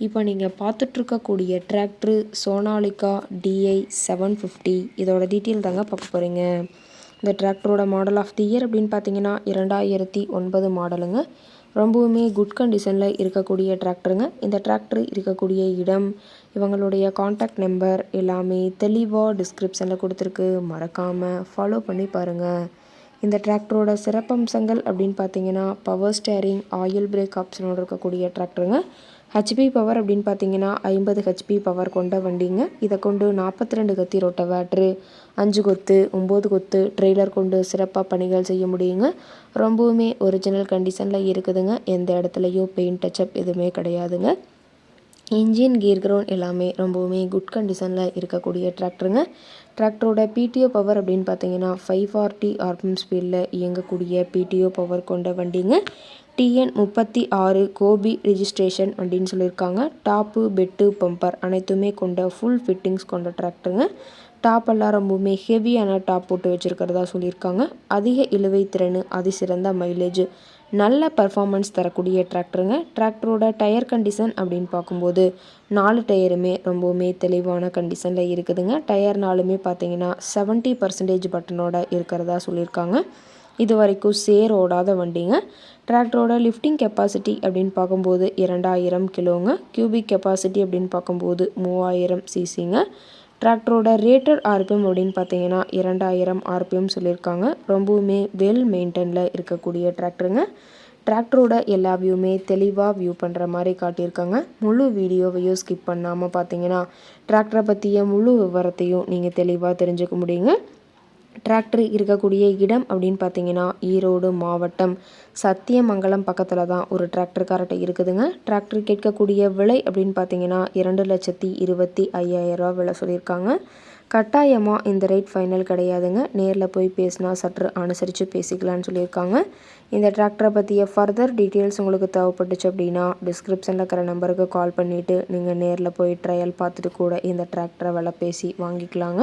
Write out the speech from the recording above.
இப்போ நீங்கள் பார்த்துட்ருக்கக்கூடிய tractor Sonalika DI seven fifty இதோட டீட்டெயில் தாங்க பார்க்க போகிறீங்க இந்த டிராக்டரோட மாடல் ஆஃப் தி இயர் அப்படின்னு பார்த்தீங்கன்னா இரண்டாயிரத்தி ஒன்பது மாடலுங்க ரொம்பவுமே குட் கண்டிஷனில் இருக்கக்கூடிய டிராக்டருங்க இந்த டிராக்டர் இருக்கக்கூடிய இடம் இவங்களுடைய காண்டாக்ட் நம்பர் எல்லாமே தெளிவாக டிஸ்கிரிப்ஷனில் கொடுத்துருக்கு. மறக்காமல் ஃபாலோ பண்ணி பாருங்கள் இந்த டிராக்டரோட சிறப்பம்சங்கள் அப்படின்னு பார்த்தீங்கன்னா பவர் ஸ்டேரிங் ஆயில் பிரேக் ஆப்ஷனோடு இருக்கக்கூடிய டிராக்டருங்க ஹெச்பி பவர் அப்படின்னு பார்த்தீங்கன்னா ஐம்பது ஹெச்பி பவர் கொண்ட வண்டிங்க. இதை கொண்டு நாற்பத்தி ரெண்டு கத்தி ரொட்டவேட்ரு அஞ்சு கொத்து ஒம்பது கொத்து ட்ரெய்லர் கொண்டு சிறப்பாக பணிகள் செய்ய முடியுங்க. ரொம்பவுமே ஒரிஜினல் கண்டிஷனில் இருக்குதுங்க. எந்த இடத்துலையும் பெயிண்ட் டச்சப் எதுவுமே கிடையாதுங்க. இன்ஜின் கீர் கிரவுண்ட் எல்லாமே ரொம்பவுமே குட் கண்டிஷனில் இருக்கக்கூடிய டிராக்டருங்க டிராக்டரோட பிடிஓ பவர் அப்படின்னு பார்த்தீங்கன்னா ஃபைவ் ஃபார்ட்டி ஆர்பிஎம் ஸ்பீடில் இயங்கக்கூடிய பிடிஓ பவர் கொண்ட வண்டிங்க. டிஎன் முப்பத்தி ஆறு கோபி ரிஜிஸ்ட்ரேஷன் அப்படின்னு சொல்லியிருக்காங்க. டாப்பு பெட்டு பம்பர் அனைத்துமே கொண்ட ஃபுல் ஃபிட்டிங்ஸ் கொண்ட டிராக்டருங்க டாப்பெல்லாம் ரொம்பவுமே ஹெவியான டாப் போட்டு வச்சுருக்கிறதா சொல்லியிருக்காங்க. அதிக இழுவை திறன் அதிசிறந்த மைலேஜ் நல்ல பர்ஃபார்மன்ஸ் தரக்கூடிய டிராக்டருங்க டிராக்டரோட டயர் கண்டிஷன் அப்படின்னு பார்க்கும்போது நாலு டயருமே ரொம்பவுமே தெளிவான கண்டிஷனில் இருக்குதுங்க. டயர் நாலுமே பார்த்தீங்கன்னா செவன்ட்டி பர்சன்டேஜ் பட்டனோட இருக்கிறதா சொல்லியிருக்காங்க. இது வரைக்கும் சேர் ஓடாத வண்டிங்க. டிராக்டரோட லிஃப்டிங் கெப்பாசிட்டி அப்படின்னு பார்க்கும்போது இரண்டாயிரம் கிலோங்க. கியூபிக் கெப்பாசிட்டி அப்படின்னு பார்க்கும்போது மூவாயிரம் சிசிங்க டிராக்டரோட ரேட்டட் ஆர்பிஎம் அப்படின்னு பார்த்தீங்கன்னா இரண்டாயிரம் ஆர்பிஎம் சொல்லியிருக்காங்க. ரொம்பவுமே வெல் மெயின்டெனில் இருக்கக்கூடிய டிராக்டருங்க டிராக்டரோட எல்லா வியூமே தெளிவாக வியூ பண்ணுற மாதிரி காட்டியிருக்காங்க. முழு வீடியோவையும் ஸ்கிப் பண்ணாமல் பார்த்தீங்கன்னா டிராக்டரை பற்றிய முழு விவரத்தையும் நீங்கள் தெளிவாக தெரிஞ்சுக்க முடியுங்க. டிராக்டர் இருக்கக்கூடிய இடம் அப்படின்னு பார்த்தீங்கன்னா ஈரோடு மாவட்டம் சத்தியமங்கலம் பக்கத்தில் தான் ஒரு டிராக்டர் இருக்குதுங்க. டிராக்டர் கேட்கக்கூடிய விலை அப்படின்னு பார்த்தீங்கன்னா இரண்டு லட்சத்தி இருபத்தி ஐயாயிரரூவா விலை சொல்லியிருக்காங்க. கட்டாயமாக இந்த ரேட் ஃபைனல் கிடையாதுங்க. நேரில் போய் பேசினா சற்று அனுசரித்து பேசிக்கலான்னு சொல்லியிருக்காங்க. இந்த டிராக்டரை பற்றிய ஃபர்தர் டீட்டெயில்ஸ் உங்களுக்கு தேவைப்பட்டுச்சு அப்படின்னா டிஸ்கிரிப்ஷனில் இருக்கிற நம்பருக்கு கால் பண்ணிவிட்டு நீங்கள் நேரில் போய் ட்ரையல் பார்த்துட்டு கூட இந்த டிராக்டரை விலை பேசி வாங்கிக்கலாங்க.